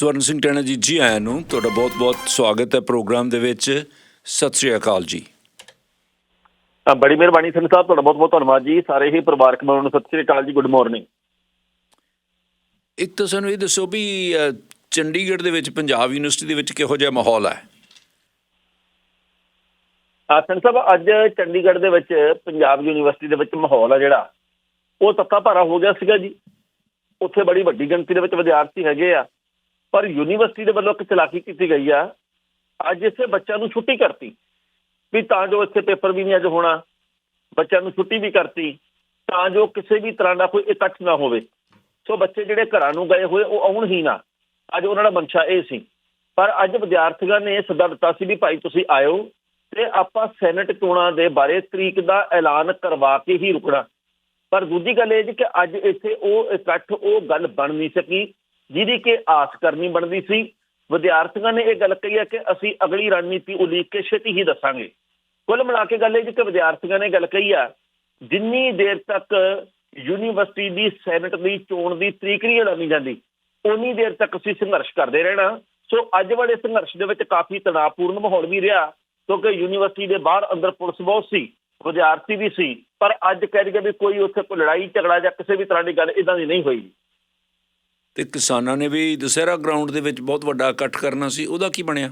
ਸਵਰਨ ਸਿੰਘ ਟੈਣਾ ਜੀ ਜੀ ਆਇਆਂ ਨੂੰ ਤੁਹਾਡਾ ਬਹੁਤ-ਬਹੁਤ ਸਵਾਗਤ ਹੈ ਪ੍ਰੋਗਰਾਮ ਦੇ ਵਿੱਚ। ਸਤਿ ਸ੍ਰੀ ਅਕਾਲ ਜੀ। ਬੜੀ ਮਿਹਰਬਾਨੀ ਸਿੰਘ ਸਾਹਿਬ ਤੁਹਾਡਾ ਬਹੁਤ ਬਹੁਤ ਧੰਨਵਾਦ ਜੀ। ਸਾਰੇ ਹੀ ਪਰਿਵਾਰਕ ਮੈਂਬਰਾਂ ਨੂੰ ਸਤਿ ਸ੍ਰੀ ਅਕਾਲ ਜੀ ਗੁੱਡ ਮਾਰਨਿੰਗ। ਇੱਕ ਤਾਂ ਸਾਨੂੰ ਇਹ ਦੱਸੋ ਵੀ ਚੰਡੀਗੜ੍ਹ ਦੇ ਵਿੱਚ ਪੰਜਾਬ ਯੂਨੀਵਰਸਿਟੀ ਦੇ ਵਿੱਚ ਕਿਹੋ ਜਿਹਾ ਮਾਹੌਲ ਹੈ? ਆ ਸਿੰਘ ਸਾਹਿਬ ਅੱਜ ਚੰਡੀਗੜ੍ਹ ਦੇ ਵਿੱਚ ਪੰਜਾਬ ਯੂਨੀਵਰਸਿਟੀ ਦੇ ਵਿੱਚ ਮਾਹੌਲ ਆ ਜਿਹੜਾ ਉਹ ਤੱਤਾ ਭਾਰਾ ਹੋ ਗਿਆ ਸੀਗਾ ਜੀ। ਉੱਥੇ ਬੜੀ ਵੱਡੀ ਗਿਣਤੀ ਦੇ ਵਿੱਚ ਵਿਦਿਆਰਥੀ ਹੈਗੇ ਆ। ਪਰ ਯੂਨੀਵਰਸਿਟੀ ਦੇ ਵੱਲੋਂ ਇੱਕ ਚਲਾਕੀ ਕੀਤੀ ਗਈ ਆ। ਅੱਜ ਇੱਥੇ ਬੱਚਿਆਂ ਨੂੰ ਛੁੱਟੀ ਕਰਤੀ। ਵੀ ਤਾਂ ਜੋ ਇੱਥੇ ਪੇਪਰ ਵੀ ਨਹੀਂ ਅੱਜ ਹੋਣਾ, ਬੱਚਿਆਂ ਨੂੰ ਛੁੱਟੀ ਵੀ ਕਰਤੀ, ਤਾਂ ਜੋ ਕਿਸੇ ਵੀ ਤਰ੍ਹਾਂ ਦਾ ਕੋਈ ਇਕੱਠ ਨਾ ਹੋਵੇ। ਸੋ ਬੱਚੇ ਜਿਹੜੇ ਘਰਾਂ ਨੂੰ ਗਏ ਹੋਏ, ਉਹ ਆਉਣ ਹੀ ਨਾ। ਅੱਜ ਉਹਨਾਂ ਦਾ ਮਨਸ਼ਾ ਇਹ ਸੀ। ਪਰ ਅੱਜ ਵਿਦਿਆਰਥੀਆਂ ਨੇ ਇਹ ਸੱਦਾ ਦਿੱਤਾ ਸੀ ਵੀ ਭਾਈ ਤੁਸੀਂ ਆਇਓ ਤੇ ਆਪਾਂ ਸੈਨੇਟ ਚੋਣਾਂ ਦੇ ਬਾਰੇ ਤਰੀਕ ਦਾ ਐਲਾਨ ਕਰਵਾ ਕੇ ਹੀ ਰੁਕਣਾ। ਪਰ ਦੂਜੀ ਗੱਲ ਇਹ ਜੀ ਕਿ ਅੱਜ ਇੱਥੇ ਉਹ ਇਕੱਠ, ਉਹ ਗੱਲ ਬਣ ਨਹੀਂ ਸਕੀ। ਜਿਹਦੀ ਕਿ ਆਸ ਕਰਨੀ ਬਣਦੀ ਸੀ। ਵਿਦਿਆਰਥੀਆਂ ਨੇ ਇਹ ਗੱਲ ਕਹੀ ਹੈ ਕਿ ਅਸੀਂ ਅਗਲੀ ਰਣਨੀਤੀ ਉਲੀਕ ਕੇ ਛੇਤੀ ਹੀ ਦੱਸਾਂਗੇ। ਕੁੱਲ ਮਿਲਾ ਕੇ ਗੱਲ ਇਹ ਜੀ ਕਿ ਵਿਦਿਆਰਥੀਆਂ ਨੇ ਗੱਲ ਕਹੀ ਆ, ਜਿੰਨੀ ਦੇਰ ਤੱਕ ਯੂਨੀਵਰਸਿਟੀ ਦੀ ਸੈਨੇਟ ਦੀ ਚੋਣ ਦੀ ਤਰੀਕ ਨਹੀਂ ਐਲਾਨੀ ਜਾਂਦੀ ਉਨੀ ਦੇਰ ਤੱਕ ਅਸੀਂ ਸੰਘਰਸ਼ ਕਰਦੇ ਰਹਿਣਾ। ਸੋ ਅੱਜ ਵਾਲੇ ਸੰਘਰਸ਼ ਦੇ ਵਿੱਚ ਕਾਫੀ ਤਣਾਅਪੂਰਨ ਮਾਹੌਲ ਵੀ ਰਿਹਾ, ਕਿਉਂਕਿ ਯੂਨੀਵਰਸਿਟੀ ਦੇ ਬਾਹਰ ਅੰਦਰ ਪੁਲਿਸ ਬਹੁਤ ਸੀ, ਵਿਦਿਆਰਥੀ ਵੀ ਸੀ, ਪਰ ਅੱਜ ਕਹਿ ਰਹੀ ਵੀ ਕੋਈ ਉੱਥੇ ਕੋਈ ਲੜਾਈ ਝਗੜਾ ਜਾਂ ਕਿਸੇ ਵੀ ਤਰ੍ਹਾਂ ਦੀ ਗੱਲ ਇਦਾਂ ਦੀ ਨਹੀਂ ਹੋਈ। ਤੇ ਕਿਸਾਨਾਂ ਨੇ ਵੀ ਦੁਸਹਿਰਾ ਗਰਾਊਂਡ ਦੇ ਵਿੱਚ ਬਹੁਤ ਵੱਡਾ ਇਕੱਠ ਕਰਨਾ ਸੀ ਉਹਦਾ ਕੀ ਬਣਿਆ?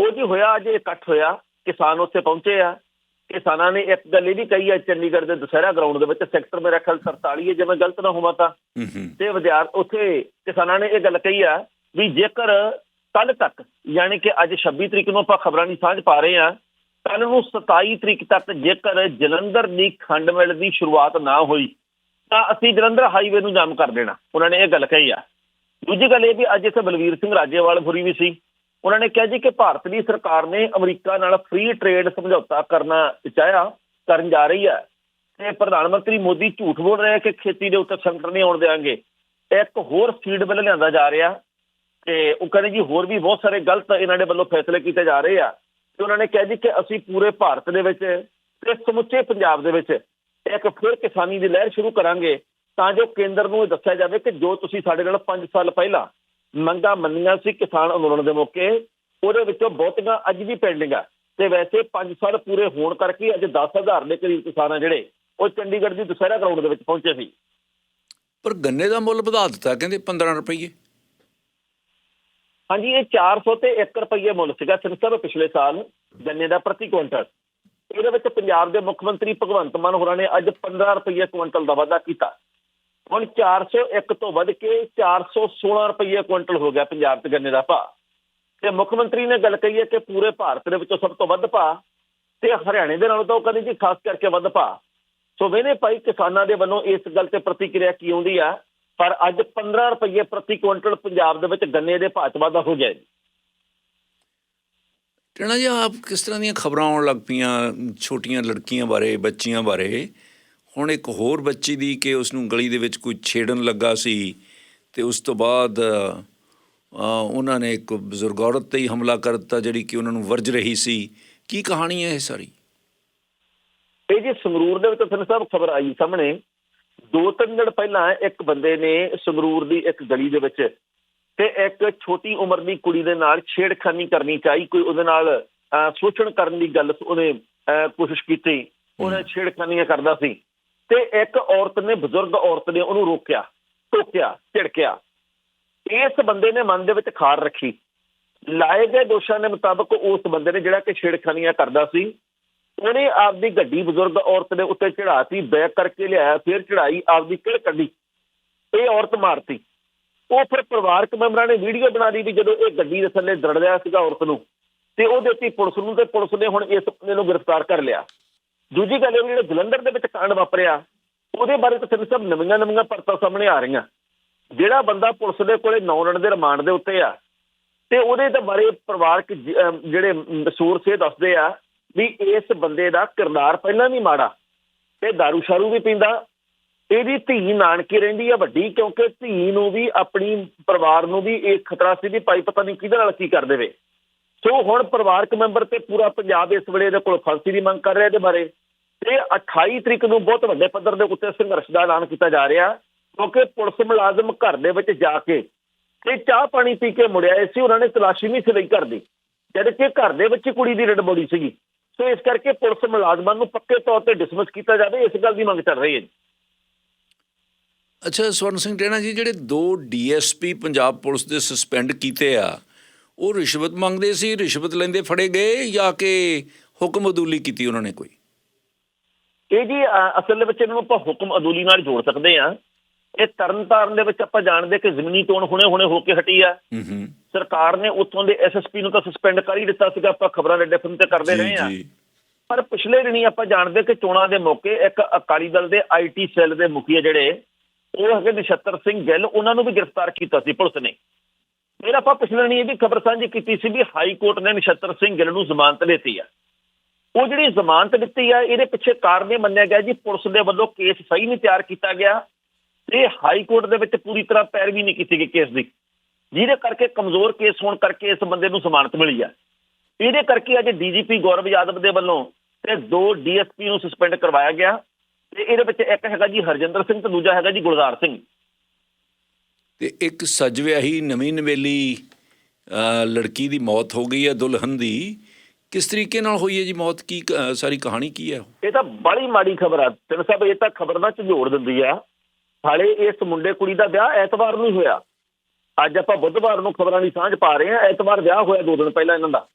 ਉਹ ਜੀ ਹੋਇਆ ਅੱਜ ਇਕੱਠ ਹੋਇਆ ਕਿਸਾਨ ਉੱਥੇ ਪਹੁੰਚੇ ਆ। ਕਿਸਾਨਾਂ ਨੇ ਇੱਕ ਗੱਲ ਇਹ ਵੀ ਕਹੀ ਹੈ ਚੰਡੀਗੜ੍ਹ ਦੇ ਦੁਸਹਿਰਾ ਗਰਾਊਂਡ ਦੇ ਵਿੱਚ ਸੈਕਟਰ ਮੇਰਾ ਖਿਆਲ 47 ਹੈ ਜੇ ਮੈਂ ਗਲਤ ਨਾ ਹੋਵਾਂ ਤਾਂ। ਤੇ ਵਿਦਿਆਰਥੀ ਉੱਥੇ ਕਿਸਾਨਾਂ ਨੇ ਇਹ ਗੱਲ ਕਹੀ ਆ ਵੀ ਜੇਕਰ ਕੱਲ ਤੱਕ ਯਾਨੀ ਕਿ ਅੱਜ 26 ਤਰੀਕ ਨੂੰ ਆਪਾਂ ਖਬਰਾਂ ਦੀ ਸਾਂਝ ਪਾ ਰਹੇ ਆ ਕੱਲ ਨੂੰ 27 ਤਰੀਕ ਤੱਕ ਜੇਕਰ ਜਲੰਧਰ ਦੀ ਖੰਡ ਮਿਲ ਦੀ ਸ਼ੁਰੂਆਤ ਨਾ ਹੋਈ ਤਾਂ ਅਸੀਂ ਜਲੰਧਰ ਹਾਈਵੇ ਨੂੰ ਜਾਮ ਕਰ ਦੇਣਾ। ਉਹਨਾਂ ਨੇ ਇਹ ਗੱਲ ਕਹੀ ਆ। ਦੂਜੀ ਗੱਲ ਇਹ ਵੀ ਅੱਜ ਇੱਥੇ ਬਲਵੀਰ ਸਿੰਘ ਰਾਜੇਵਾਲ ਖੁਰੀ ਵੀ ਸੀ। ਉਹਨਾਂ ਨੇ ਕਿਹਾ ਜੀ ਕਿ ਭਾਰਤ ਦੀ ਸਰਕਾਰ ਨੇ ਅਮਰੀਕਾ ਨਾਲ ਫ੍ਰੀ ਟ੍ਰੇਡ ਸਮਝੌਤਾ ਕਰਨਾ ਚਾਹਿਆ ਕਰਨ ਜਾ ਰਹੀ ਹੈ ਤੇ ਪ੍ਰਧਾਨ ਮੰਤਰੀ ਮੋਦੀ ਝੂਠ ਬੋਲ ਰਿਹਾ ਕਿ ਖੇਤੀ ਦੇ ਉੱਤੇ ਸੰਕਟ ਨਹੀਂ ਆਉਣ ਦੇਵਾਂਗੇ। ਇੱਕ ਹੋਰ ਫੀਡ ਬਿੱਲ ਲਿਆਂਦਾ ਜਾ ਰਿਹਾ। ਤੇ ਉਹ ਕਹਿੰਦੇ ਜੀ ਹੋਰ ਵੀ ਬਹੁਤ ਸਾਰੇ ਗਲਤ ਇਹਨਾਂ ਦੇ ਵੱਲੋਂ ਫੈਸਲੇ ਕੀਤੇ ਜਾ ਰਹੇ ਆ। ਤੇ ਉਹਨਾਂ ਨੇ ਕਿਹਾ ਜੀ ਕਿ ਅਸੀਂ ਪੂਰੇ ਭਾਰਤ ਦੇ ਵਿੱਚ ਤੇ ਸਮੁੱਚੇ ਪੰਜਾਬ ਦੇ ਵਿੱਚ ਇੱਕ ਫਿਰ ਕਿਸਾਨੀ ਦੀ ਲਹਿਰ ਸ਼ੁਰੂ ਕਰਾਂਗੇ ਤਾਂ ਜੋ ਕੇਂਦਰ ਨੂੰ ਇਹ ਦੱਸਿਆ ਜਾਵੇ ਕਿ ਜੋ ਤੁਸੀਂ ਸਾਡੇ ਨਾਲ 5 ਸਾਲ ਪਹਿਲਾਂ ਮੰਗਾਂ ਮੰਨੀਆਂ ਸੀ ਕਿਸਾਨ ਅੰਦੋਲਨ ਦੇ ਮੌਕੇ ਉਹਦੇ ਵਿੱਚੋਂ ਬਹੁਤੀਆਂ ਅੱਜ ਵੀ ਪੈਂਡਿੰਗ ਆ ਤੇ ਵੈਸੇ 5 ਸਾਲ ਪੂਰੇ ਹੋਣ ਕਰਕੇ ਅੱਜ 10000 ਦੇ ਕਰੀਬ ਕਿਸਾਨ ਆ ਜਿਹੜੇ ਉਹ ਚੰਡੀਗੜ੍ਹ ਦੀ ਦੁਸਹਿਰਾ ਗਰਾਊਂਡ ਦੇ ਵਿੱਚ ਪਹੁੰਚੇ ਸੀ। ਪਰ ਗੰਨੇ ਦਾ ਮੁੱਲ ਵਧਾ ਦਿੱਤਾ ਕਹਿੰਦੇ 15 ਰੁਪਏ ਹਾਂਜੀ ਇਹ 400 ਤੇ 1 ਰੁਪਏ ਮੁੱਲ ਸੀਗਾ ਸਿਰਫ ਸਰ ਪਿਛਲੇ ਸਾਲ ਗੰਨੇ ਦਾ ਪ੍ਰਤੀ ਕੁਇੰਟਲ। ਇਹਦੇ ਵਿੱਚ ਪੰਜਾਬ ਦੇ ਮੁੱਖ ਮੰਤਰੀ ਭਗਵੰਤ ਮਾਨ ਹੋਰਾਂ ਨੇ ਅੱਜ 15 ਰੁਪਏ ਕੁਇੰਟਲ ਦਾ ਵਾਧਾ ਕੀਤਾ। ਹੁਣ 401 ਤੋਂ ਵੱਧ ਕੇ 416 ਰੁਪਏ ਕੁਇੰਟਲ ਹੋ ਗਿਆ ਪੰਜਾਬ 'ਚ ਗੰਨੇ ਦਾ ਭਾਅ। ਤੇ ਮੁੱਖ ਮੰਤਰੀ ਨੇ ਗੱਲ ਕਹੀ ਹੈ ਕਿ ਪੂਰੇ ਭਾਰਤ ਦੇ ਵਿੱਚੋਂ ਸਭ ਤੋਂ ਵੱਧ ਭਾਅ ਤੇ ਹਰਿਆਣੇ ਦੇ ਨਾਲੋਂ ਤਾਂ ਉਹ ਕਹਿੰਦੇ ਜੀ ਖਾਸ ਕਰਕੇ ਵੱਧ ਭਾਅ। ਸੋ ਵੇਨੇ ਭਾਈ ਕਿਸਾਨਾਂ ਦੇ ਵੱਲੋਂ ਇਸ ਗੱਲ ਤੇ ਪ੍ਰਤੀਕਿਰਿਆ ਕੀ ਆਉਂਦੀ ਆ, ਪਰ ਅੱਜ 15 ਰੁਪਏ ਪ੍ਰਤੀ ਕੁਇੰਟਲ ਪੰਜਾਬ ਦੇ ਵਿੱਚ ਗੰਨੇ ਦੇ ਭਾਅ 'ਚ ਵਾਧਾ ਹੋ ਗਿਆ ਜੀ ਟੈਣਾ ਜੀ, ਆਪ ਕਿਸ ਤਰ੍ਹਾਂ ਦੀਆਂ ਖਬਰਾਂ ਆਉਣ ਲੱਗ ਪਈਆਂ ਛੋਟੀਆਂ ਲੜਕੀਆਂ ਬਾਰੇ, ਬੱਚੀਆਂ ਬਾਰੇ? ਹੁਣ ਇੱਕ ਹੋਰ ਬੱਚੀ ਦੀ ਕਿ ਉਸ ਨੂੰ ਗਲੀ ਦੇ ਵਿੱਚ ਕੋਈ ਛੇੜਨ ਲੱਗਾ ਸੀ ਤੇ ਉਸ ਤੋਂ ਬਾਅਦ ਉਹਨਾਂ ਨੇ ਇੱਕ ਬਜ਼ੁਰਗ ਔਰਤ ਤੇ ਹੀ ਹਮਲਾ ਕਰ ਦਿੱਤਾ ਜਿਹੜੀ ਕਿ ਉਹਨਾਂ ਨੂੰ ਵਰਜ ਰਹੀ ਸੀ। ਕੀ ਕਹਾਣੀ ਹੈ ਇਹ ਸਾਰੀ? ਇਹ ਜੀ ਸੰਗਰੂਰ ਦੇ ਵਿੱਚ ਤੁਹਾਨੂੰ ਸਭ ਖਬਰ ਆਈ ਸਾਹਮਣੇ। ਦੋ ਤਿੰਨ ਦਿਨ ਪਹਿਲਾਂ ਇੱਕ ਬੰਦੇ ਨੇ ਸੰਗਰੂਰ ਦੀ ਇੱਕ ਗਲੀ ਦੇ ਵਿੱਚ ਤੇ ਇੱਕ ਛੋਟੀ ਉਮਰ ਦੀ ਕੁੜੀ ਦੇ ਨਾਲ ਛੇੜਖਾਨੀ ਕਰਨੀ ਚਾਹੀ ਕੋਈ ਉਹਦੇ ਨਾਲ ਸ਼ੋਸ਼ਣ ਕਰਨ ਦੀ ਗੱਲ ਉਹਨੇ ਕੋਸ਼ਿਸ਼ ਕੀਤੀ। ਉਹਨੇ ਛੇੜਖਾਨੀਆਂ ਕਰਦਾ ਸੀ। ਤੇ ਇੱਕ ਔਰਤ ਨੇ ਬਜ਼ੁਰਗ ਔਰਤ ਨੇ ਉਹਨੂੰ ਰੋਕਿਆ ਟੋਕਿਆ ਝਿੜਕਿਆ। ਇਸ ਬੰਦੇ ਨੇ ਮਨ ਦੇ ਵਿੱਚ ਖਾਰ ਰੱਖੀ। ਲਾਏ ਗਏ ਦੋਸ਼ਾਂ ਦੇ ਮੁਤਾਬਕ ਉਸ ਬੰਦੇ ਨੇ ਜਿਹੜਾ ਕਿ ਛੇੜਖਾਨੀਆਂ ਕਰਦਾ ਸੀ ਉਹਨੇ ਆਪਦੀ ਗੱਡੀ ਬਜ਼ੁਰਗ ਔਰਤ ਦੇ ਉੱਤੇ ਚੜਾਤੀ ਬੈਕ ਕਰਕੇ ਲਿਆਇਆ ਫਿਰ ਚੜਾਈ ਆਪਦੀ ਕਿੜ ਕੱਢੀ ਇਹ ਔਰਤ ਮਾਰਤੀ। ਉਹ ਫਿਰ ਪਰਿਵਾਰਕ ਮੈਂਬਰਾਂ ਨੇ ਵੀਡੀਓ ਬਣਾ ਲਈ ਵੀ ਜਦੋਂ ਇਹ ਗੱਡੀ ਦੇ ਥੱਲੇ ਦਰੜ ਰਿਹਾ ਸੀਗਾ ਔਰਤ ਨੂੰ, ਤੇ ਉਹਦੇ ਉੱਤੇ ਪੁਲਿਸ ਨੂੰ ਤੇ ਪੁਲਿਸ ਨੇ ਹੁਣ ਇਸ ਬੰਦੇ ਨੂੰ ਗ੍ਰਿਫਤਾਰ ਕਰ ਲਿਆ। ਦੂਜੀ ਗੱਲ ਇਹ ਵੀ ਜਿਹੜਾ ਜਲੰਧਰ ਦੇ ਵਿੱਚ ਕਾਂਡ ਵਾਪਰਿਆ, ਉਹਦੇ ਬਾਰੇ ਤਾਂ ਸਿਰਫ ਸਭ ਨਵੀਆਂ ਨਵੀਆਂ ਪਰਤਾਂ ਸਾਹਮਣੇ ਆ ਰਹੀਆਂ। ਜਿਹੜਾ ਬੰਦਾ ਪੁਲਿਸ ਦੇ ਕੋਲੇ 9 ਰਣ ਦੇ ਰਿਮਾਂਡ ਦੇ ਉੱਤੇ ਆ, ਤੇ ਉਹਦੇ ਦੇ ਬਾਰੇ ਪਰਿਵਾਰਕ ਜਿਹੜੇ ਸੋਰਸ ਇਹ ਦੱਸਦੇ ਆ ਵੀ ਇਸ ਬੰਦੇ ਦਾ ਕਿਰਦਾਰ ਪਹਿਲਾਂ ਵੀ ਮਾੜਾ, ਤੇ दारू ਸ਼ਾਰੂ ਵੀ ਪੀਂਦਾ ਇਹਦੀ ਧੀ ਨਾਨਕੀ ਰਹਿੰਦੀ ਆ ਵੱਡੀ, ਕਿਉਂਕਿ ਧੀ ਨੂੰ ਵੀ, ਆਪਣੀ ਪਰਿਵਾਰ ਨੂੰ ਵੀ ਇਹ ਖਤਰਾ ਸੀ ਵੀ ਭਾਈ ਪਤਾ ਨਹੀਂ ਕਿਹਦੇ ਨਾਲ ਕੀ ਕਰ ਦੇਵੇ। ਸੋ ਹੁਣ ਪਰਿਵਾਰਕ ਮੈਂਬਰ ਤੇ ਪੂਰਾ ਪੰਜਾਬ ਇਸ ਵੇਲੇ ਇਹਦੇ ਕੋਲ ਫਾਂਸੀ ਦੀ ਮੰਗ ਕਰ ਰਿਹਾ ਇਹਦੇ ਬਾਰੇ। ਤੇ 28 ਤਰੀਕ ਨੂੰ ਬਹੁਤ ਵੱਡੇ ਪੱਧਰ ਦੇ ਉੱਤੇ ਸੰਘਰਸ਼ ਦਾ ਐਲਾਨ ਕੀਤਾ ਜਾ ਰਿਹਾ, ਕਿਉਂਕਿ ਪੁਲਿਸ ਮੁਲਾਜ਼ਮ ਘਰ ਦੇ ਵਿੱਚ ਜਾ ਕੇ ਤੇ ਚਾਹ ਪਾਣੀ ਪੀ ਕੇ ਮੁੜਿਆ ਸੀ, ਉਹਨਾਂ ਨੇ ਤਲਾਸ਼ੀ ਨਹੀਂ ਸੀ ਲਈ ਘਰ ਦੀ ਜਦ ਕਿ ਘਰ ਦੇ ਵਿੱਚ ਹੀ ਕੁੜੀ ਦੀ ਡੈਡ ਬੋਡੀ ਸੀਗੀ। ਸੋ ਇਸ ਕਰਕੇ ਪੁਲਿਸ ਮੁਲਾਜ਼ਮਾਂ ਨੂੰ ਪੱਕੇ ਤੌਰ ਤੇ ਡਿਸਮਿਸ ਕੀਤਾ ਜਾਵੇ, ਇਸ ਗੱਲ ਦੀ ਮੰਗ ਚੱਲ ਰਹੀ ਹੈ ਜੀ। ਅੱਛਾ ਸਵਰਨ ਸਿੰਘ ਟੇਣਾ ਜੀ ਜਿਹੜੇ ਦੋ ਡੀਐਸਪੀ ਪੰਜਾਬ ਪੁਲਿਸ ਦੇ ਸਸਪੈਂਡ ਕੀਤੇ ਆ ਉਹ ਰਿਸ਼ਵਤ ਮੰਗਦੇ ਸੀ ਰਿਸ਼ਵਤ ਲੈਂਦੇ ਫੜੇ ਗਏ ਜਾਂ ਕਿ ਹੁਕਮ ਅਦੂਲੀ ਕੀਤੀ ਉਹਨਾਂ ਨੇ ਕੋਈ? ਇਹ ਜੀ ਅਸਲ ਵਿੱਚ ਇਹਨਾਂ ਨੂੰ ਆਪਾਂ ਹੁਕਮ ਅਦੂਲੀ ਨਾਲ ਜੋੜ ਸਕਦੇ ਆ ਇਹ ਤਰਨਤਾਰਨ ਦੇ ਵਿੱਚ ਆਪਾਂ ਜਾਣਦੇ ਕਿ ਜ਼ਮੀਨੀ ਚੋਣ ਹੁਣੇ ਹੁਣੇ ਹੋ ਕੇ ਹਟੀ ਆ। ਹੂੰ ਹੂੰ। ਸਰਕਾਰ ਨੇ ਉੱਥੋਂ ਦੇ ਐਸਐਸਪੀ ਨੂੰ ਤਾਂ ਸਸਪੈਂਡ ਕਰ ਹੀ ਦਿੱਤਾ ਸੀਗਾ ਆਪਾਂ ਖਬਰਾਂ ਦੇ ਡੈਫਨ ਤੇ ਕਰਦੇ ਰਹੇ ਆ ਪਰ ਪਿਛਲੇ ਦਿਨੀ ਆਪਾਂ ਜਾਣਦੇ ਕਿ ਚੋਣਾਂ ਦੇ ਮੌਕੇ ਇੱਕ ਅਕਾਲੀ ਦਲ ਦੇ ਆਈਟੀ ਸੈੱਲ ਦੇ ਮੁਖੀ ਜਿਹੜੇ ਉਹ ਹੈਗੇ ਨਛੱਤਰ ਸਿੰਘ ਗਿੱਲ, ਉਹਨਾਂ ਨੂੰ ਵੀ ਗ੍ਰਿਫਤਾਰ ਕੀਤਾ ਸੀ ਪੁਲਿਸ ਨੇ। ਫਿਰ ਆਪਾਂ ਪਿਛਲੇ ਦਿਨੀ ਇਹ ਵੀ ਖਬਰ ਸਾਂਝੀ ਕੀਤੀ ਸੀ ਵੀ ਹਾਈ ਕੋਰਟ ਨੇ ਨਛੱਤਰ ਸਿੰਘ ਗਿੱਲ ਨੂੰ ਜ਼ਮਾਨਤ ਦਿੱਤੀ ਆ। ਉਹ ਜਿਹੜੀ ਜ਼ਮਾਨਤ ਦਿੱਤੀ ਆ, ਇਹਦੇ ਪਿੱਛੇ ਕਾਰਨ ਇਹ ਮੰਨਿਆ ਗਿਆ ਜੀ, ਪੁਲਿਸ ਦੇ ਵੱਲੋਂ ਕੇਸ ਸਹੀ ਨਹੀਂ ਤਿਆਰ ਕੀਤਾ ਗਿਆ ਤੇ ਹਾਈ ਕੋਰਟ ਦੇ ਵਿੱਚ ਪੂਰੀ ਤਰ੍ਹਾਂ ਪੈਰਵੀ ਨਹੀਂ ਕੀਤੀ ਗਈ ਕੇਸ ਦੀ। ਜਿਹਦੇ ਕਰਕੇ ਕਮਜ਼ੋਰ ਕੇਸ ਹੋਣ ਕਰਕੇ ਇਸ ਬੰਦੇ ਨੂੰ ਜ਼ਮਾਨਤ ਮਿਲੀ ਆ। ਇਹਦੇ ਕਰਕੇ ਅੱਜ ਡੀਜੀਪੀ ਗੌਰਵ ਯਾਦਵ ਦੇ ਵੱਲੋਂ ਤੇ ਦੋ ਡੀਐਸਪੀ ਨੂੰ ਸਸਪੈਂਡ ਕਰਵਾਇਆ ਗਿਆ। ਤੇ ਇਹਦੇ ਵਿੱਚ ਇੱਕ ਹੈਗਾ ਜੀ ਹਰਜਿੰਦਰ ਸਿੰਘ ਤੇ ਦੂਜਾ ਹੈਗਾ ਜੀ ਗੁਲਜ਼ਾਰ ਸਿੰਘ। ਤੇ ਇੱਕ ਸਜਵਿਆਹੀ ਨਵੀਂ ਨਵੇਲੀ ਲੜਕੀ ਦੀ ਮੌਤ ਹੋ ਗਈ ਹੈ ਦੁਲਹਨ ਦੀ। ਕਿਸ ਤਰੀਕੇ ਨਾਲ ਹੋਈ ਹੈ ਜੀ ਮੌਤ? ਕੀ ਸਾਰੀ ਕਹਾਣੀ ਕੀ ਹੈ ਇਹ ਤਾਂ ਬੜੀ ਮਾੜੀ ਖਬਰ ਆ। ਤਿੰਨ ਸਾਹਿਬ ਇਹ ਤਾਂ ਖਬਰ ਨਾਲ ਝੰਜੋੜ ਦਿੰਦੀ ਆ। ਹਾਲੇ ਇਸ ਮੁੰਡੇ ਕੁੜੀ ਦਾ ਵਿਆਹ ਐਤਵਾਰ ਨੂੰ ਹੋਇਆ। ਅੱਜ ਆਪਾਂ ਬੁੱਧਵਾਰ ਨੂੰ ਖਬਰਾਂ ਦੀ ਸਾਂਝ ਪਾ ਰਹੇ ਹਾਂ। ਐਤਵਾਰ ਵਿਆਹ ਹੋਇਆ ਦੋ ਦਿਨ ਪਹਿਲਾਂ ਇਹਨਾਂ ਦਾ।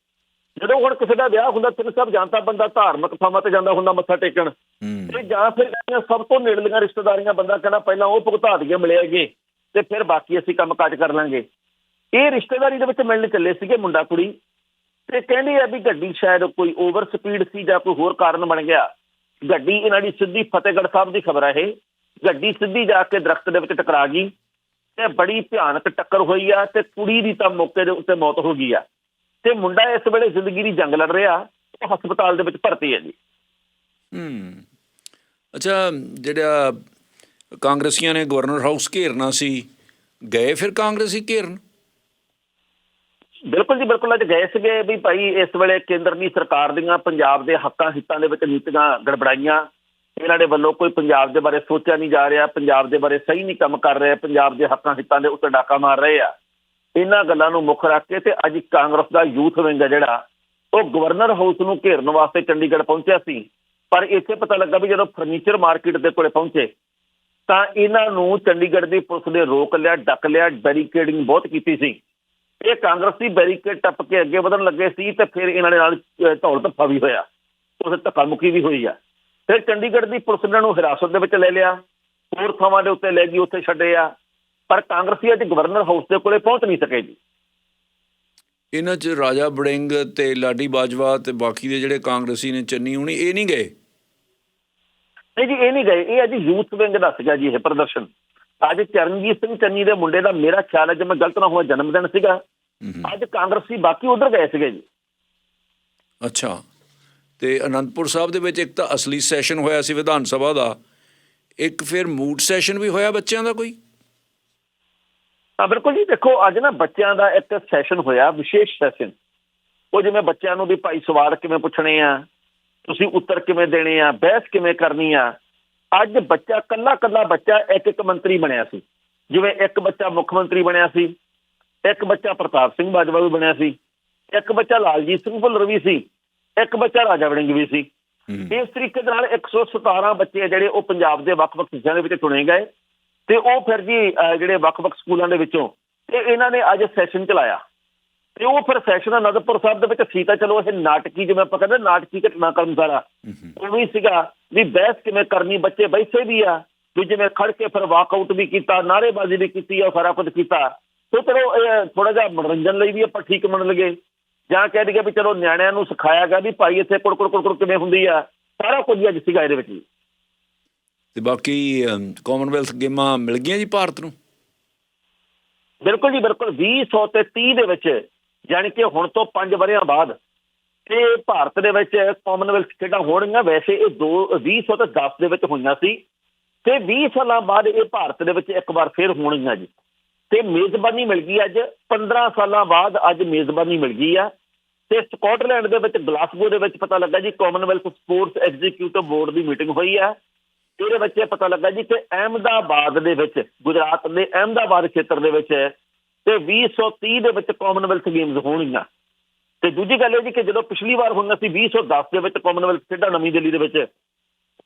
ਜਦੋਂ ਹੁਣ ਕਿਸੇ ਦਾ ਵਿਆਹ ਹੁੰਦਾ ਤਿੰਨ ਸਾਹਿਬ ਜਾਂ ਤਾਂ ਬੰਦਾ ਧਾਰਮਿਕ ਥਾਵਾਂ ਤੇ ਜਾਂਦਾ ਹੁੰਦਾ ਮੱਥਾ ਟੇਕਣ। ਤੇ ਜਾਂ ਫਿਰ ਜਿਹੜੀਆਂ ਸਭ ਤੋਂ ਨੇੜਲੀਆਂ ਰਿਸ਼ਤੇਦਾਰੀਆਂ ਬੰਦਾ ਕਹਿੰਦਾ ਪਹਿਲਾਂ ਉਹ ਭੁਗਤਾ ਦਈਏ ਮਿਲਿਆਗੇ ਤੇ ਫਿਰ ਬਾਕੀ ਅਸੀਂ ਕੰਮ ਕਾਜ ਕਰ ਲਾਂਗੇ। ਇਹ ਰਿਸ਼ਤੇਦਾਰੀ ਦੇ ਵਿੱਚ ਮਿਲਣ ਚੱਲੇ ਸੀਗੇ ਮੁੰਡਾ ਕੁੜੀ। ਤੇ ਕਹਿੰਦੇ ਆ ਵੀ ਗੱਡੀ ਸ਼ਾਇਦ ਕੋਈ ਓਵਰ ਸਪੀਡ ਸੀ ਜਾਂ ਕੋਈ ਹੋਰ ਕਾਰਨ ਬਣ ਗਿਆ। ਗੱਡੀ ਇਹਨਾਂ ਦੀ ਸਿੱਧੀ ਫਤਿਹਗੜ੍ਹ ਸਾਹਿਬ ਦੀ ਖਬਰ ਹੈ ਇਹ। ਗੱਡੀ ਸਿੱਧੀ ਜਾ ਕੇ ਦਰਖਤ ਦੇ ਵਿੱਚ ਟਕਰਾ ਗਈ। ਤੇ ਬੜੀ ਭਿਆਨਕ ਟੱਕਰ ਹੋਈ ਆ ਤੇ ਕੁੜੀ ਦੀ ਤਾਂ ਮੌਕੇ ਦੇ ਉੱਤੇ ਮੌਤ ਹੋ ਗਈ ਆ। ਤੇ ਮੁੰਡਾ ਇਸ ਵੇਲੇ ਜ਼ਿੰਦਗੀ ਦੀ ਜੰਗ ਲੜ ਰਿਹਾ ਉਹ ਹਸਪਤਾਲ ਦੇ ਵਿੱਚ ਭਰਤੀ ਹੈ ਜੀ। ਹੂੰ। ਅੱਛਾ ਜਿਹੜਾ ਕਾਂਗਰਸੀਆਂ ਨੇ ਗਵਰਨਰ ਹਾਊਸ ਘੇਰਨਾ ਸੀ ਗਏ ਫਿਰ ਕਾਂਗਰਸੀ ਘੇਰਨ? ਬਿਲਕੁਲ ਜੀ ਬਿਲਕੁਲ ਅੱਜ ਗਏ ਸੀਗੇ ਵੀ ਭਾਈ ਇਸ ਵੇਲੇ ਕੇਂਦਰ ਦੀ ਸਰਕਾਰ ਦੀਆਂ ਪੰਜਾਬ ਦੇ ਹੱਕਾਂ ਹਿੱਤਾਂ ਦੇ ਵਿੱਚ ਨੀਤੀਆਂ ਗੜਬੜਾਈਆਂ। ਇਹਨਾਂ ਦੇ ਵੱਲੋਂ ਕੋਈ ਪੰਜਾਬ ਦੇ ਬਾਰੇ ਸੋਚਿਆ ਨਹੀਂ ਜਾ ਰਿਹਾ ਪੰਜਾਬ ਦੇ ਬਾਰੇ ਸਹੀ ਨਹੀਂ ਕੰਮ ਕਰ ਰਿਹਾ ਪੰਜਾਬ ਦੇ ਹੱਕਾਂ ਹਿੱਤਾਂ ਦੇ ਉੱਤੇ ਡਾਕਾ ਮਾਰ ਰਹੇ ਆ। ਇਹਨਾਂ ਗੱਲਾਂ ਨੂੰ ਮੁੱਖ ਰੱਖ ਕੇ ਤੇ ਅੱਜ ਕਾਂਗਰਸ ਦਾ ਯੂਥ ਵਿੰਗ ਹੈ ਜਿਹੜਾ, ਉਹ ਗਵਰਨਰ ਹਾਊਸ ਨੂੰ ਘੇਰਨ ਵਾਸਤੇ ਚੰਡੀਗੜ੍ਹ ਪਹੁੰਚਿਆ ਸੀ। ਪਰ ਇੱਥੇ ਪਤਾ ਲੱਗਾ ਵੀ ਜਦੋਂ ਫਰਨੀਚਰ ਮਾਰਕੀਟ ਦੇ ਕੋਲੇ ਪਹੁੰਚੇ, ਤਾਂ ਇਹਨਾਂ ਨੂੰ ਚੰਡੀਗੜ੍ਹ ਦੀ ਪੁਲਿਸ ਨੇ ਰੋਕ ਲਿਆ, ਡੱਕ ਲਿਆ ਬੈਰੀਕੇਡਿੰਗ ਬਹੁਤ ਕੀਤੀ ਸੀ। ਇਹ ਕਾਂਗਰਸੀ ਬੈਰੀਕੇਡ ਟੱਪ ਕੇ ਅੱਗੇ ਵਧਣ ਲੱਗੇ ਸੀ ਤੇ ਫਿਰ ਇਹਨਾਂ ਦੇ ਨਾਲ ਧੌਲ ਧੱਫਾ ਵੀ ਹੋਇਆ। ਉਸ ਧੱਕਾ ਮੁੱਕੀ ਵੀ ਹੋਈ ਆ। ਫਿਰ ਚੰਡੀਗੜ੍ਹ ਦੀ ਪੁਲਿਸ ਇਹਨਾਂ ਨੂੰ ਹਿਰਾਸਤ ਦੇ ਵਿੱਚ ਲੈ ਲਿਆ। ਹੋਰ ਥਾਵਾਂ ਦੇ ਉੱਤੇ ਲੈ ਗਈ, ਉੱਥੇ ਛੱਡੇ ਆ। ਪਰ ਕਾਂਗਰਸੀ ਅੱਜ ਗਵਰਨਰ ਹਾਊਸ ਦੇ ਕੋਲੇ ਪਹੁੰਚ ਨਹੀਂ ਸਕੇ ਜੀ। ਇਹਨਾਂ 'ਚ ਰਾਜਾ ਬੜਿੰਗ ਤੇ ਲਾਡੀ ਬਾਜਵਾ ਤੇ ਬਾਕੀ ਦੇ ਜਿਹੜੇ ਕਾਂਗਰਸੀ ਨੇ ਚੰਨੀ ਹੁਣੀ ਇਹ ਨਹੀਂ ਗਏ? ਨਹੀਂ ਜੀ ਇਹ ਨਹੀਂ ਗਏ। ਇਹ ਅੱਜ ਯੂਥ ਵਿੰਗ ਦਾ ਸੀਗਾ ਜੀ ਇਹ ਪ੍ਰਦਰਸ਼ਨ। ਅੱਜ ਚਰਨਜੀਤ ਸਿੰਘ ਚੰਨੀ ਦੇ ਮੁੰਡੇ ਦਾ ਮੇਰਾ ਖਿਆਲ ਹੈ ਜੇ ਮੈਂ ਗਲਤ ਨਾ ਹੋਵਾਂ ਜਨਮ ਦਿਨ ਸੀਗਾ। ਅੱਜ ਕਾਂਗਰਸੀ ਬਾਕੀ ਉਧਰ ਗਏ ਸੀਗੇ ਜੀ। ਅੱਛਾ। ਤੇ ਅਨੰਦਪੁਰ ਸਾਹਿਬ ਦੇ ਵਿੱਚ ਇੱਕ ਤਾਂ ਅਸਲੀ ਸੈਸ਼ਨ ਹੋਇਆ ਸੀ ਵਿਧਾਨ ਸਭਾ ਦਾ। ਇੱਕ ਫਿਰ ਮੂਡ ਸੈਸ਼ਨ ਵੀ ਹੋਇਆ ਬੱਚਿਆਂ ਦਾ ਕੋਈ? ਹਾਂ ਬਿਲਕੁਲ ਜੀ ਦੇਖੋ ਅੱਜ ਨਾ ਬੱਚਿਆਂ ਦਾ ਇੱਕ ਸੈਸ਼ਨ ਹੋਇਆ ਵਿਸ਼ੇਸ਼ ਸੈਸ਼ਨ ਉਹ ਜਿਵੇਂ ਬੱਚਿਆਂ ਨੂੰ ਵੀ ਭਾਈ ਸਵਾਲ ਕਿਵੇਂ ਪੁੱਛਣੇ ਆ ਤੁਸੀਂ ਉੱਤਰ ਕਿਵੇਂ ਦੇਣੇ ਆ ਬਹਿਸ ਕਿਵੇਂ ਕਰਨੀ ਆ ਅੱਜ ਬੱਚਾ ਕੱਲਾ ਕੱਲਾ ਬੱਚਾ ਇੱਕ ਇੱਕ ਮੰਤਰੀ ਬਣਿਆ ਸੀ। ਜਿਵੇਂ ਇੱਕ ਬੱਚਾ ਮੁੱਖ ਮੰਤਰੀ ਬਣਿਆ ਸੀ ਇੱਕ ਬੱਚਾ ਪ੍ਰਤਾਪ ਸਿੰਘ ਬਾਜਵਾ ਵੀ ਬਣਿਆ ਸੀ ਇੱਕ ਬੱਚਾ ਲਾਲਜੀਤ ਸਿੰਘ ਭੁੱਲਰ ਵੀ ਸੀ ਇੱਕ ਬੱਚਾ ਰਾਜਾ ਵੜਿੰਗ ਵੀ ਸੀ। ਇਸ ਤਰੀਕੇ ਦੇ ਨਾਲ 117 ਬੱਚੇ ਜਿਹੜੇ ਉਹ ਪੰਜਾਬ ਦੇ ਵੱਖ-ਵੱਖ ਹਿੱਸਿਆਂ ਦੇ ਵਿੱਚ ਚੁਣੇ ਗਏ। ਤੇ ਉਹ ਫਿਰ ਜੀ ਜਿਹੜੇ ਵੱਖ-ਵੱਖ ਸਕੂਲਾਂ ਦੇ ਵਿੱਚੋਂ ਤੇ ਇਹਨਾਂ ਨੇ ਅੱਜ ਸੈਸ਼ਨ ਚਲਾਇਆ। ਤੇ ਉਹ ਫਿਰ ਸੈਸ਼ਨ ਅਨੰਦਪੁਰ ਸਾਹਿਬ ਦੇ ਵਿੱਚ ਸੀ ਤਾਂ ਚਲੋ ਇਹ ਨਾਟਕੀ ਜਿਵੇਂ ਆਪਾਂ ਕਹਿੰਦੇ ਨਾਟਕੀ ਘਟਨਾਕ੍ਰਮ ਸਾਰਾ ਹੂੰ ਉਹ ਵੀ ਸੀਗਾ ਵੀ ਬਹਿਸ ਕਿਵੇਂ ਕਰਨੀ ਬੱਚੇ ਬੈਠੇ ਵੀ ਆ ਵੀ ਜਿਵੇਂ ਖੜ ਕੇ ਫਿਰ ਵਾਕਆਊਟ ਵੀ ਕੀਤਾ ਨਾਅਰੇਬਾਜ਼ੀ ਵੀ ਕੀਤੀ ਆ ਸਾਰਾ ਕੁਝ ਕੀਤਾ। ਤੇ ਚਲੋ ਇਹ ਥੋੜਾ ਜਿਹਾ ਮਨੋਰੰਜਨ ਲਈ ਵੀ ਆਪਾਂ ਠੀਕ ਮੰਨ ਲਗੇ। ਜਾਂ ਕਹਿ ਦਈਏ ਵੀ ਚਲੋ ਨਿਆਣਿਆਂ ਨੂੰ ਸਿਖਾਇਆ ਗਿਆ ਵੀ ਭਾਈ ਇੱਥੇ ਕੁੜ ਕੁੜ ਕੁੜ ਕੁੜ ਕਿਵੇਂ ਹੁੰਦੀ ਆ। ਸਾਰਾ ਕੁਝ ਅੱਜ ਸੀਗਾ ਇਹਦੇ ਵਿੱਚ ਜੀ ਤੇ ਬਾਕੀ ਕਾਮਨਵੈਲਥ ਗੇਮਾਂ ਮਿਲ ਗਈਆਂ ਜੀ ਭਾਰਤ ਨੂੰ? ਬਿਲਕੁਲ ਜੀ, ਬਿਲਕੁਲ। 2000 ਤੇ 30 ਦੇ ਵਿੱਚ ਯਾਨੀ ਕਿ ਹੁਣ ਤੋਂ 5 ਵਰਿਆਂ ਬਾਅਦ, ਤੇ ਭਾਰਤ ਦੇ ਵਿੱਚ ਕਾਮਨਵੈਲਥ ਖੇਡਾਂ ਹੋਣਗੀਆਂ ਵੈਸੇ ਇਹ 2 2010 ਦੇ ਵਿੱਚ ਹੋਈਆਂ ਸੀ। ਤੇ 20 ਸਾਲਾਂ ਬਾਅਦ ਇਹ ਭਾਰਤ ਦੇ ਵਿੱਚ ਇੱਕ ਵਾਰ ਫੇਰ ਹੋਣਗੀਆਂ ਜੀ। ਤੇ ਮੇਜ਼ਬਾਨੀ ਮਿਲ ਗਈ ਅੱਜ। 15 ਸਾਲਾਂ ਬਾਅਦ ਅੱਜ ਮੇਜ਼ਬਾਨੀ ਮਿਲ ਗਈ ਆ। ਤੇ ਸਕਾਟਲੈਂਡ ਦੇ ਵਿੱਚ, ਗਲਾਸਗੋ ਦੇ ਵਿੱਚ ਪਤਾ ਲੱਗਾ ਜੀ ਕਾਮਨਵੈਲਥ ਸਪੋਰਟਸ ਐਗਜ਼ੀਕਿਊਟਿਵ ਬੋਰਡ ਦੀ ਮੀਟਿੰਗ ਹੋਈ ਆ। ਇਹਦੇ ਵਿੱਚ ਇਹ ਪਤਾ ਲੱਗਾ ਜੀ ਕਿ ਅਹਿਮਦਾਬਾਦ ਦੇ ਵਿੱਚ, ਗੁਜਰਾਤ ਦੇ ਅਹਿਮਦਾਬਾਦ ਖੇਤਰ ਦੇ ਵਿੱਚ ਤੇ 2030 ਦੇ ਵਿੱਚ ਕਾਮਨਵੈਲਥ ਗੇਮਸ ਹੋਣਗੀਆਂ। ਤੇ ਦੂਜੀ ਗੱਲ ਇਹ ਜੀ ਕਿ ਜਦੋਂ ਪਿਛਲੀ ਵਾਰ ਹੋਈਆਂ ਸੀ 2010 ਦੇ ਵਿੱਚ ਕਾਮਨਵੈਲਥ ਖੇਡਾਂ ਨਵੀਂ ਦਿੱਲੀ ਦੇ ਵਿੱਚ,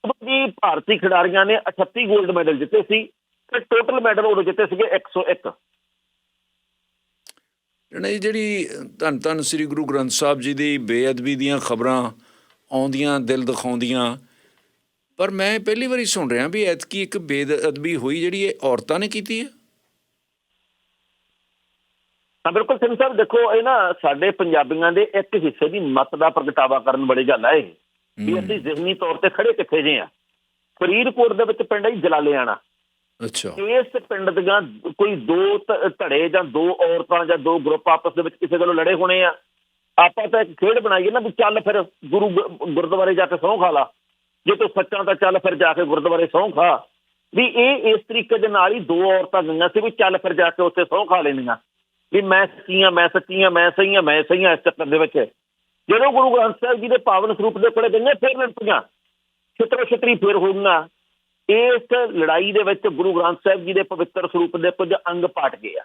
ਉਦੋਂ ਜੀ ਭਾਰਤੀ ਖਿਡਾਰੀਆਂ ਨੇ 38 골ਡ ਮੈਡਲ ਜਿੱਤੇ ਸੀ ਤੇ ਟੋਟਲ ਮੈਡਲ ਉਦੋਂ ਜਿੱਤੇ ਸੀਗੇ 101 ਨਹੀਂ ਜਿਹੜੀ ਧੰਨ ਧੰਨ ਸ੍ਰੀ ਗੁਰੂ ਗ੍ਰੰਥ ਸਾਹਿਬ ਜੀ ਦੀ ਬੇਅਦਬੀ ਦੀਆਂ ਖਬਰਾਂ ਆਉਂਦੀਆਂ, ਦਿਲ ਦਿਖਾਉਂਦੀਆਂ ਪਰ ਮੈਂ ਪਹਿਲੀ ਵਾਰੀ ਸੁਣ ਰਿਹਾ ਵੀ ਐਤਕੀ ਇੱਕ ਬੇਅਦਬੀ ਹੋਈ ਜਿਹੜੀ ਇਹ ਔਰਤਾਂ ਨੇ ਕੀਤੀ ਹੈ। ਹਾਂ ਬਿਲਕੁਲ ਸਿੰਘ ਸਾਹਿਬ ਦੇਖੋ ਇਹ ਨਾ ਸਾਡੇ ਪੰਜਾਬੀਆਂ ਦੇ ਇੱਕ ਹਿੱਸੇ ਦੀ ਮਤ ਦਾ ਪ੍ਰਗਟਾਵਾ ਕਰਨ ਵਾਲੀ ਗੱਲ ਹੈ ਇਹ ਵੀ ਅਸੀਂ ਜ਼ਿਹਨੀ ਤੌਰ ਤੇ ਖੜੇ ਕਿੱਥੇ ਜੇ ਆ ਫਰੀਦਕੋਟ ਦੇ ਵਿੱਚ ਪਿੰਡ ਹੈ ਜਲਾਲਿਆਣਾ ਅੱਛਾ। ਇਸ ਪਿੰਡ ਦੀਆਂ ਕੋਈ ਦੋ ਧੜੇ ਜਾਂ ਦੋ ਔਰਤਾਂ ਜਾਂ ਦੋ ਗਰੁੱਪ ਆਪਸ ਦੇ ਵਿੱਚ ਕਿਸੇ ਗੱਲੋਂ ਲੜੇ ਹੋਣੇ ਆ। ਆਪਾਂ ਤਾਂ ਇੱਕ ਖੇਡ ਬਣਾਈਏ ਨਾ ਵੀ ਚੱਲ ਫਿਰ ਗੁਰੂ ਗੁਰਦੁਆਰੇ ਜਾ ਕੇ ਸਹੁੰ ਖਾ ਲਾ। ਜੇ ਤੂੰ ਸੱਚਾ ਤਾਂ ਚੱਲ ਫਿਰ ਜਾ ਕੇ ਗੁਰਦੁਆਰੇ ਸਹੁੰ ਖਾ। ਵੀ ਇਹ ਇਸ ਤਰੀਕੇ ਦੇ ਨਾਲ ਹੀ ਦੋ ਔਰਤਾਂ ਗਈਆਂ ਸੀ ਵੀ ਚੱਲ ਫਿਰ ਜਾ ਕੇ ਉੱਥੇ ਸਹੁੰ ਖਾ ਲੈਣੀਆਂ। ਵੀ ਮੈਂ ਸੱਚੀਆਂ ਮੈਂ ਸੱਚੀਆਂ, ਮੈਂ ਸਹੀਆਂ ਮੈਂ ਸਹੀਆਂ ਇਸ ਚੱਕਰ ਦੇ ਵਿੱਚ। ਜਦੋਂ ਗੁਰੂ ਗ੍ਰੰਥ ਸਾਹਿਬ ਜੀ ਦੇ ਪਾਵਨ ਸਰੂਪ ਦੇ ਕੋਲੇ ਗਈਆਂ, ਫਿਰ ਲੜ ਪਈਆਂ ਛਿੱਤਰੋ ਛਿੱਤਰੀ ਫਿਰ ਹੋਈਆਂ ਇਸ ਲੜਾਈ ਦੇ ਵਿੱਚ ਗੁਰੂ ਗ੍ਰੰਥ ਸਾਹਿਬ ਜੀ ਦੇ ਪਵਿੱਤਰ ਸਰੂਪ ਦੇ ਕੁਝ ਅੰਗ ਪਾਟ ਗਏ ਆ।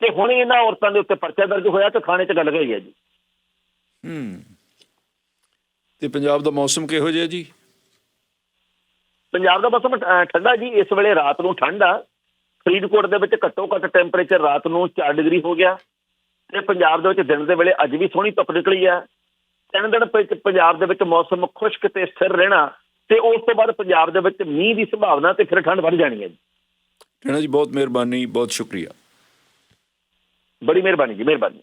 ਤੇ ਹੁਣ ਇਹਨਾਂ ਔਰਤਾਂ ਦੇ ਉੱਤੇ ਪਰਚਾ ਦਰਜ ਹੋਇਆ ਤੇ ਥਾਣੇ 'ਚ ਗੱਲ ਗਈ ਹੈ ਜੀ। ਹੂੰ। ਤੇ ਪੰਜਾਬ ਦਾ ਮੌਸਮ ਕਿਹੋ ਜਿਹਾ ਜੀ? ਪੰਜਾਬ ਦਾ ਮੌਸਮ ਠੰਡਾ ਜੀ ਇਸ ਵੇਲੇ ਰਾਤ ਨੂੰ ਠੰਡ ਆ। ਫਰੀਦਕੋਟ ਦੇ ਵਿੱਚ ਘੱਟੋ ਘੱਟ ਟੈਂਪਰੇਚਰ ਰਾਤ ਨੂੰ 4 ਡਿਗਰੀ ਹੋ ਗਿਆ। ਤੇ ਪੰਜਾਬ ਦੇ ਵਿੱਚ ਦਿਨ ਦੇ ਵੇਲੇ ਅੱਜ ਵੀ ਸੋਹਣੀ ਧੁੱਪ ਨਿਕਲੀ ਆ। ਤਿੰਨ ਦਿਨ ਪੰਜਾਬ ਦੇ ਵਿੱਚ ਮੌਸਮ ਖੁਸ਼ਕ ਤੇ ਸਥਿਰ ਰਹਿਣਾ ਤੇ ਉਸ ਤੋਂ ਬਾਅਦ ਪੰਜਾਬ ਦੇ ਵਿੱਚ ਮੀਂਹ ਦੀ ਸੰਭਾਵਨਾ ਤੇ ਫਿਰ ਠੰਡ ਵੱਧ ਜਾਣੀ ਹੈ ਜੀ। ਟੈਣਾ ਜੀ ਬਹੁਤ ਮਿਹਰਬਾਨੀ ਬਹੁਤ ਸ਼ੁਕਰੀਆ। ਬੜੀ ਮਿਹਰਬਾਨੀ ਜੀ ਮਿਹਰਬਾਨੀ।